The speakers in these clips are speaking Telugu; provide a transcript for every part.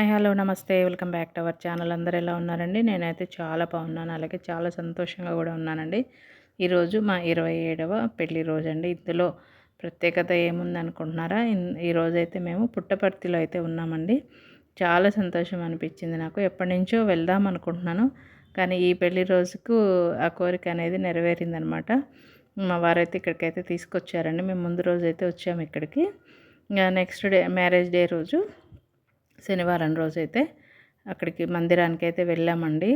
Hi hello namaste. Welcome back to our channel. అందరు ఎలా ఉన్నారండి? నేనైతే చాలా బాగున్నాను. అలాగే చాలా సంతోషంగా కూడా ఉన్నానండి. ఈరోజు మా ఇరవై ఏడవ పెళ్ళి రోజు అండి ఇందులో ప్రత్యేకత ఏముంది అనుకుంటున్నారా ఈరోజు అయితే మేము పుట్టపర్తిలో అయితే ఉన్నామండి. చాలా సంతోషం అనిపించింది నాకు. ఎప్పటి నుంచో వెళ్దాం అనుకుంటున్నాను. కానీ ఈ పెళ్ళి రోజుకు ఆ కోరిక అనేది నెరవేరిందనమాట. మా వారైతే ఇక్కడికైతే తీసుకొచ్చారండి. మేము ముందు రోజు అయితే వచ్చాము ఇక్కడికి. ఇంకా నెక్స్ట్ డే మ్యారేజ్ డే రోజు శనివారం రోజు అయితే అక్కడికి మందిరానికి అయితే వెళ్ళామండి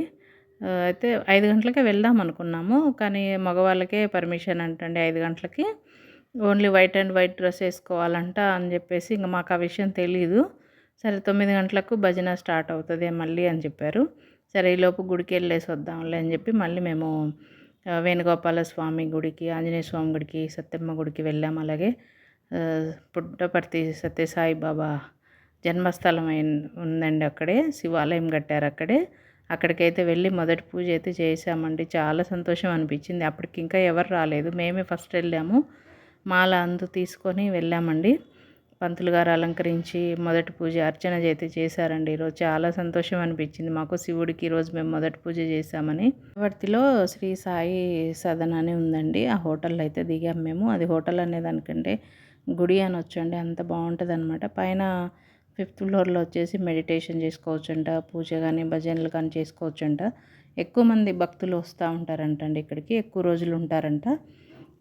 అయితే ఐదు గంటలకే వెళ్దాం అనుకున్నాము. కానీ మగవాళ్ళకే పర్మిషన్ అంటండి ఐదు గంటలకి. Only white and white dress వేసుకోవాలంట అని చెప్పేసి ఇంకా మాకు ఆ విషయం తెలియదు సరే తొమ్మిది గంటలకు భజన స్టార్ట్ అవుతుంది మళ్ళీ అని చెప్పారు. సరే ఈలోపు గుడికి వెళ్ళేసి వద్దాంలే అని చెప్పి మళ్ళీ మేము వేణుగోపాల స్వామి గుడికి ఆంజనేయ స్వామి గుడికి సత్యమ్మ గుడికి వెళ్ళాము అలాగే పుట్టపర్తి సత్యసాయి బాబా జన్మస్థలం ఉందండి అక్కడే. శివాలయం కట్టారు అక్కడే. అక్కడికైతే వెళ్ళి మొదటి పూజ అయితే చేసామండి చాలా సంతోషం అనిపించింది. అప్పటికి ఇంకా ఎవరు రాలేదు. మేమే ఫస్ట్ వెళ్ళాము. మాల అందు తీసుకొని వెళ్ళామండి. పంతులు గారు అలంకరించి మొదటి పూజ అర్చన అయితే చేశారండి. ఈరోజు చాలా సంతోషం అనిపించింది. మాకు శివుడికి ఈరోజు మేము మొదటి పూజ చేశామని. వర్తిలో శ్రీ సాయి సదన్ అని ఉందండి. ఆ హోటల్లో అయితే దిగాం మేము. అది హోటల్ అనేదానికంటే గుడి అని వచ్చండి అంత బాగుంటుంది అనమాట పైన ఫిఫ్త్ ఫ్లోర్లో వచ్చేసి మెడిటేషన్ చేసుకోవచ్చంట పూజ కానీ భజనలు కానీ చేసుకోవచ్చంట. ఎక్కువ మంది భక్తులు వస్తూ ఉంటారంటండి ఇక్కడికి ఎక్కువ రోజులు ఉంటారంట.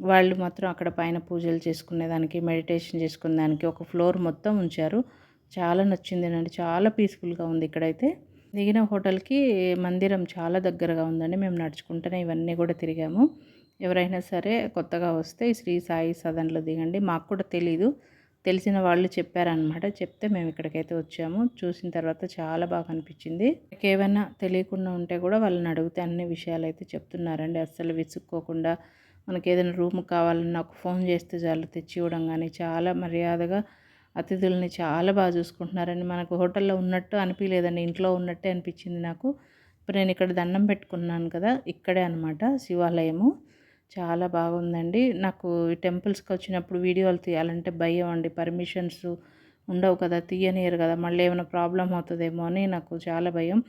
వాళ్ళు మాత్రం అక్కడ పైన పూజలు చేసుకునేదానికి మెడిటేషన్ చేసుకునే దానికి ఒక ఫ్లోర్ మొత్తం ఉంచారు. చాలా నచ్చింది అండి చాలా పీస్ఫుల్గా ఉంది ఇక్కడైతే. దిగిన హోటల్కి మందిరం చాలా దగ్గరగా ఉందండి మేము నడుచుకుంటూనే ఇవన్నీ కూడా తిరిగాము. ఎవరైనా సరే కొత్తగా వస్తే శ్రీ సాయి సదన్లో దిగండి మాకు కూడా తెలీదు. తెలిసిన వాళ్ళు చెప్పారనమాట చెప్తే మేము ఇక్కడికైతే వచ్చాము. చూసిన తర్వాత చాలా బాగా అనిపించింది. ఏమైనా తెలియకుండా ఉంటే కూడా వాళ్ళని అడిగితే అన్ని విషయాలు అయితే చెప్తున్నారండి. అస్సలు విసుక్కోకుండా మనకి ఏదైనా రూమ్ కావాలన్నా నాకు ఫోన్ చేస్తే చాలు తెచ్చి ఇవ్వడం కానీ చాలా మర్యాదగా అతిథుల్ని చాలా బాగా చూసుకుంటున్నారండి. మనకు హోటల్లో ఉన్నట్టు అనిపించలేదండి ఇంట్లో ఉన్నట్టే అనిపించింది నాకు. ఇప్పుడు నేను ఇక్కడ దండం పెట్టుకున్నాను కదా ఇక్కడే అనమాట శివాలయము. చాలా బాగుందండి. నాకు టెంపుల్స్కి వచ్చినప్పుడు వీడియోలు తీయాలంటే భయం అండి. పర్మిషన్స్ ఉండవు కదా తీయనియరు కదా మళ్ళీ ఏమైనా ప్రాబ్లం అవుతుందేమో అని నాకు చాలా భయం.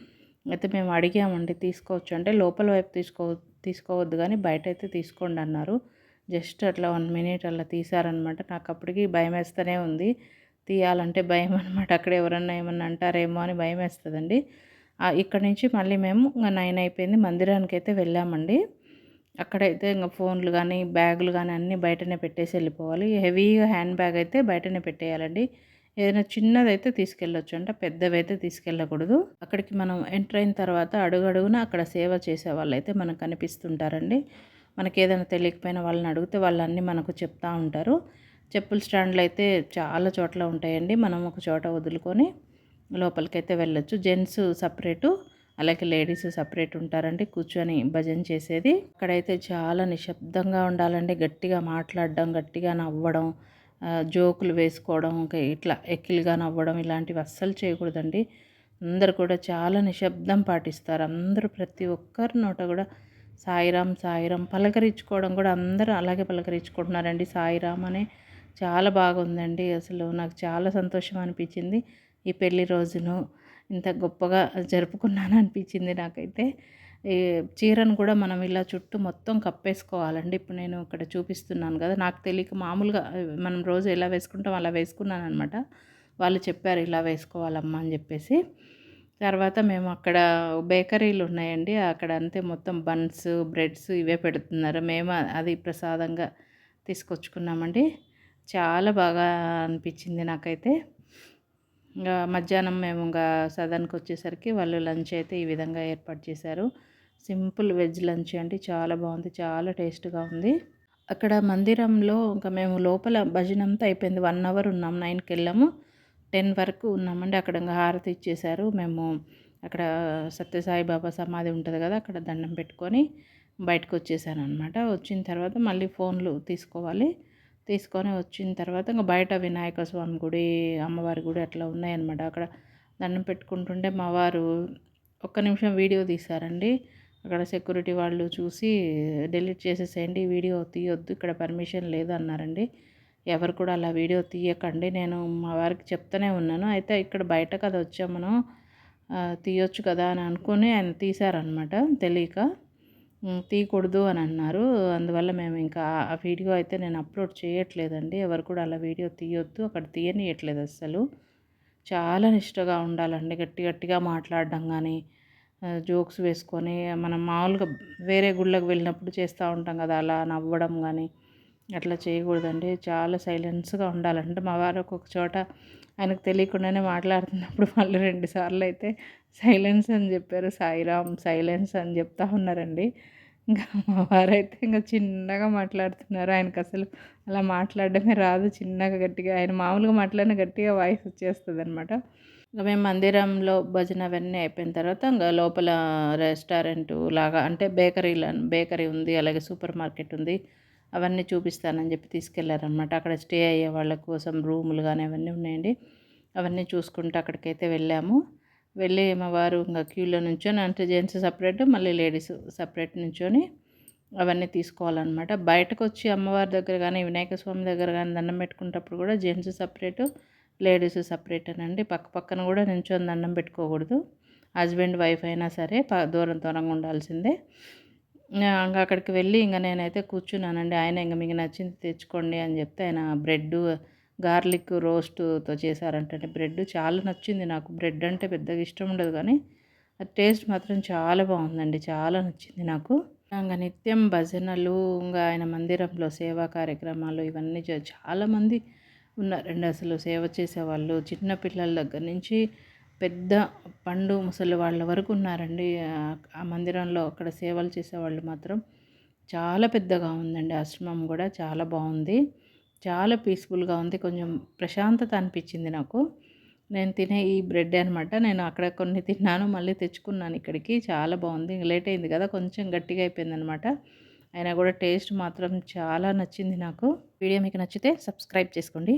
అయితే మేము అడిగామండి తీసుకోవచ్చు. అంటే లోపల వైపు తీసుకో తీసుకోవద్దు కానీ బయట అయితే తీసుకోండి అన్నారు. జస్ట్ అట్లా వన్ మినిట్ అలా తీసారనమాట నాకు అప్పటికి భయం వేస్తూనే ఉంది. తీయాలంటే భయం అనమాట. అక్కడ ఎవరన్నా ఏమన్నా అంటారేమో అని భయం వేస్తుందండి. ఇక్కడ నుంచి మళ్ళీ మేము నైన్ అయిపోయింది. మందిరానికి అయితే వెళ్ళామండి. అక్కడైతే ఇంకా ఫోన్లు కానీ బ్యాగులు కానీ అన్నీ బయటనే పెట్టేసి వెళ్ళిపోవాలి. హెవీగా హ్యాండ్ బ్యాగ్ అయితే బయటనే పెట్టేయాలండి. ఏదైనా చిన్నదైతే తీసుకెళ్ళొచ్చు అంటే పెద్దవైతే తీసుకెళ్ళకూడదు. అక్కడికి మనం ఎంటర్ అయిన తర్వాత అడుగడుగున అక్కడ సేవ చేసే వాళ్ళు అయితే మనకు కనిపిస్తుంటారండి. మనకి ఏదైనా తెలియకపోయినా వాళ్ళని అడిగితే వాళ్ళన్నీ మనకు చెప్తూ ఉంటారు. చెప్పుల స్టాండ్లు అయితే చాలా చోట్ల ఉంటాయండి. మనం ఒక చోట వదులుకొని లోపలికైతే వెళ్ళొచ్చు. Gents separate. అలాగే లేడీస్ సపరేట్ ఉంటారండి కూర్చొని భజన చేసేది. అక్కడైతే చాలా నిశ్శబ్దంగా ఉండాలండి. గట్టిగా మాట్లాడడం గట్టిగా నవ్వడం జోకులు వేసుకోవడం ఇట్లా ఎక్కిలుగా నవ్వడం ఇలాంటివి అస్సలు చేయకూడదండి. అందరు కూడా చాలా నిశ్శబ్దం పాటిస్తారు. అందరూ ప్రతి ఒక్కరి నోట కూడా సాయిరామ్ సాయిరామ్ పలకరించుకోవడం కూడా అందరూ అలాగే పలకరించుకుంటున్నారండి. సాయిరామ్ అనే చాలా బాగుందండి. అసలు నాకు చాలా సంతోషం అనిపించింది. ఈ పెళ్ళి రోజును ఇంత గొప్పగా జరుపుకున్నాను అనిపించింది నాకైతే. ఈ చీరను కూడా మనం ఇలా చుట్టూ మొత్తం కప్పేసుకోవాలండి. ఇప్పుడు నేను ఇక్కడ చూపిస్తున్నాను కదా నాకు తెలియక మామూలుగా మనం రోజు ఎలా వేసుకుంటాం అలా వేసుకున్నాను అనమాట వాళ్ళు చెప్పారు ఇలా వేసుకోవాలమ్మా అని చెప్పేసి. తర్వాత మేము అక్కడ బేకరీలు ఉన్నాయండి. అక్కడ అంతే మొత్తం బన్స్ బ్రెడ్స్ ఇవే పెడుతున్నారు. మేము అది ప్రసాదంగా తీసుకొచ్చుకున్నామండి. చాలా బాగా అనిపించింది నాకైతే. ఇంకా మధ్యాహ్నం మేము ఇంకా సదన్కి వచ్చేసరికి వాళ్ళు లంచ్ అయితే ఈ విధంగా ఏర్పాటు చేశారు. సింపుల్ వెజ్ లంచ్ అండి. చాలా బాగుంది. చాలా టేస్ట్గా ఉంది. అక్కడ మందిరంలో ఇంకా మేము లోపల భజన అంతా అయిపోయింది. వన్ అవర్ ఉన్నాం. నైన్కి వెళ్ళాము. టెన్ వరకు ఉన్నామండి. అక్కడ ఇంకా హారతి ఇచ్చేశారు. మేము అక్కడ సత్యసాయి బాబా సమాధి ఉంటుంది కదా అక్కడ దండం పెట్టుకొని బయటకు వచ్చేసాను అనమాట వచ్చిన తర్వాత మళ్ళీ ఫోన్లు తీసుకోవాలి. తీసుకొని వచ్చిన తర్వాత ఇంకా బయట వినాయక స్వామి గుడి అమ్మవారి గుడి అట్లా ఉన్నాయన్నమాట. అక్కడ దండం పెట్టుకుంటుంటే మా వారు ఒక్క నిమిషం వీడియో తీశారండి. అక్కడ సెక్యూరిటీ వాళ్ళు చూసి డిలీట్ చేసేసేయండి వీడియో తీయొద్దు ఇక్కడ పర్మిషన్ లేదు అన్నారండి. ఎవరు కూడా అలా వీడియో తీయకండి నేను మా వారికి చెప్తూనే ఉన్నాను. అయితే ఇక్కడ బయట కదా వచ్చాం మనం తీయొచ్చు కదా అని అనుకుని ఆయన తీశారనమాట తెలియక. తీయకూడదు అని అన్నారు. అందువల్ల మేము ఇంకా ఆ వీడియో అయితే నేను అప్లోడ్ చేయట్లేదండి. ఎవరు కూడా అలా వీడియో తీయొద్దు అక్కడ తీయనియట్లేదు అస్సలు. చాలా నిష్టగా ఉండాలండి. గట్టి గట్టిగా మాట్లాడడం కానీ జోక్స్ వేసుకొని మనం మామూలుగా వేరే గుళ్ళకి వెళ్ళినప్పుడు చేస్తూ ఉంటాం కదా అలా నవ్వడం కానీ అట్లా చేయకూడదండి. చాలా సైలెన్స్గా ఉండాలంటే మా వారు ఒక్కొక్క చోట ఆయనకు తెలియకుండానే మాట్లాడుతున్నప్పుడు మళ్ళీ రెండు సార్లు అయితే సైలెన్స్ అని చెప్పారు. సాయిరామ్ సైలెన్స్ అని చెప్తా ఉన్నారండి. ఇంకా మా వారైతే ఇంకా చిన్నగా మాట్లాడుతున్నారు. ఆయనకు అసలు అలా మాట్లాడడమే రాదు. చిన్నగా గట్టిగా ఆయన మామూలుగా మాట్లాడిన గట్టిగా వాయిస్ వచ్చేస్తుంది అనమాట ఇంకా మేము మందిరంలో భజన అవన్నీ అయిపోయిన తర్వాత ఇంకా లోపల రెస్టారెంట్ లాగా అంటే బేకరీలో బేకరీ ఉంది అలాగే సూపర్ మార్కెట్ ఉంది. అవన్నీ చూపిస్తానని చెప్పి తీసుకెళ్ళారనమాట అక్కడ స్టే అయ్యే వాళ్ళ కోసం రూములు కానీ అవన్నీ ఉన్నాయండి. అవన్నీ చూసుకుంటూ అక్కడికైతే వెళ్ళాము. వెళ్ళి మా వారు ఇంకా క్యూలో నుంచొని అంటే జెంట్స్ సపరేట్ మళ్ళీ లేడీస్ సపరేట్ నుంచొని అవన్నీ తీసుకోవాలన్నమాట. బయటకు వచ్చి అమ్మవారి దగ్గర కానీ వినాయక స్వామి దగ్గర కానీ దండం పెట్టుకునేటప్పుడు కూడా జెంట్స్ సపరేట్ లేడీస్ సపరేట్ అనండి. పక్క పక్కన కూడా నించొని దండం పెట్టుకోకూడదు. హస్బెండ్ వైఫ్ అయినా సరే దూరం దూరంగా ఉండాల్సిందే. ఇంకా అక్కడికి వెళ్ళి ఇంకా నేనైతే కూర్చున్నానండి. ఆయన ఇంకా మీకు నచ్చింది తెచ్చుకోండి అని చెప్తే ఆయన బ్రెడ్ గార్లిక్ రోస్ట్తో చేశారంటే బ్రెడ్ చాలా నచ్చింది నాకు. బ్రెడ్ అంటే పెద్దగా ఇష్టం ఉండదు కానీ ఆ టేస్ట్ మాత్రం చాలా బాగుందండి. చాలా నచ్చింది నాకు. ఇంకా నిత్యం భజనలు ఇంకా ఆయన మందిరంలో సేవా కార్యక్రమాలు ఇవన్నీ చాలామంది ఉన్నారండి. అసలు సేవ చేసేవాళ్ళు చిన్న పిల్లల దగ్గర నుంచి పెద్ద పండు ముసలి వాళ్ళ వరకు ఉన్నారండి. ఆ మందిరంలో అక్కడ సేవలు చేసేవాళ్ళు మాత్రం చాలా పెద్దగా ఉందండి. ఆశ్రమం కూడా చాలా బాగుంది. చాలా పీస్ఫుల్గా ఉంది. కొంచెం ప్రశాంతత అనిపించింది నాకు. నేను తినే ఈ బ్రెడ్ అనమాట నేను అక్కడ కొన్ని తిన్నాను మళ్ళీ తెచ్చుకున్నాను ఇక్కడికి. చాలా బాగుంది. లేట్ అయింది కదా కొంచెం గట్టిగా అయిపోయింది అనమాట అయినా కూడా టేస్ట్ మాత్రం చాలా నచ్చింది నాకు. వీడియో మీకు నచ్చితే సబ్స్క్రైబ్ చేసుకోండి.